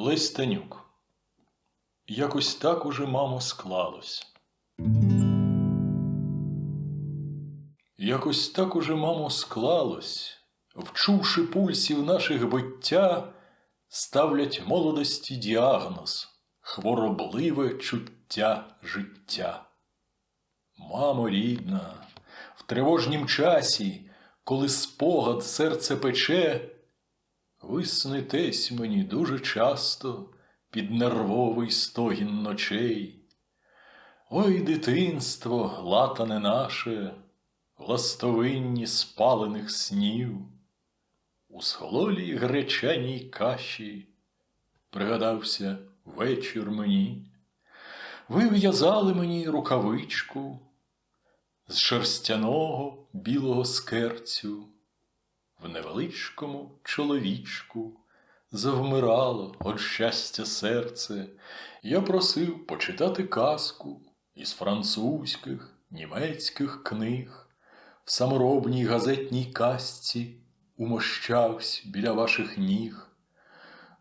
Листенюк. Якось так уже, мамо, склалось. Якось так уже, мамо, склалось, вчувши пульсів наших биття, ставлять молодості діагноз, хворобливе чуття життя. Мамо рідна, в тривожнім часі, коли спогад серце пече, ви снитесь мені дуже часто під нервовий стогін ночей. Ой, дитинство, латане наше, ластовинні спалених снів, у схололій гречаній каші пригадався вечір мені. Ви в'язали мені рукавичку з шерстяного білого скерцю, в невеличкому чоловічку завмирало від щастя серце. Я просив почитати казку із французьких, німецьких книг, в саморобній газетній казці умощавсь біля ваших ніг.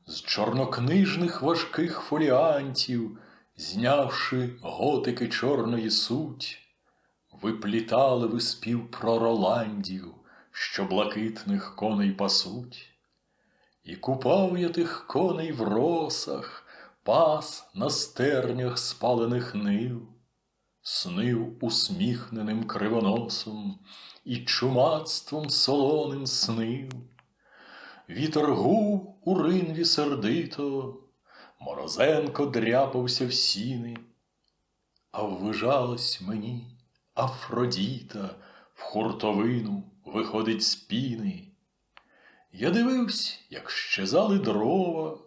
З чорнокнижних важких фоліантів, знявши готики чорної суть, виплітали ви спів про Роландів, що блакитних коней пасуть. І купав я тих коней в росах, пас на стернях спалених нив, снив усміхненим кривоносом і чумацтвом солоним снив. Вітер гув у ринві сердито, Морозенко дряпався в сіни, а ввижалось мені Афродіта в хуртовину виходить з піни. Я дивився, як щезали дрова,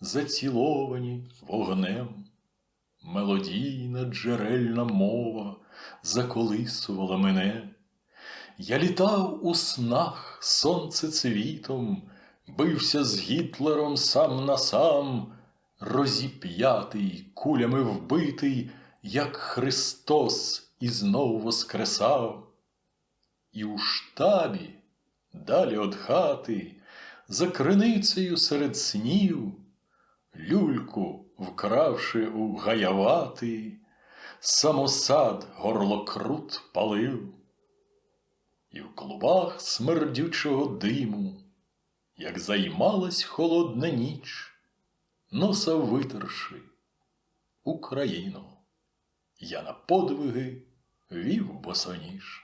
заціловані вогнем. Мелодійна джерельна мова заколисувала мене. Я літав у снах сонцецвітом, бився з Гітлером сам на сам, розіп'ятий, кулями вбитий, як Христос і знов воскресав. І у штабі, далі од хати, за криницею серед снів, люльку, вкравши у гаявати, самосад горлокрут палив, і в клубах смердючого диму, як займалась холодна ніч, носа витерши Україну, я на подвиги вів босоніж.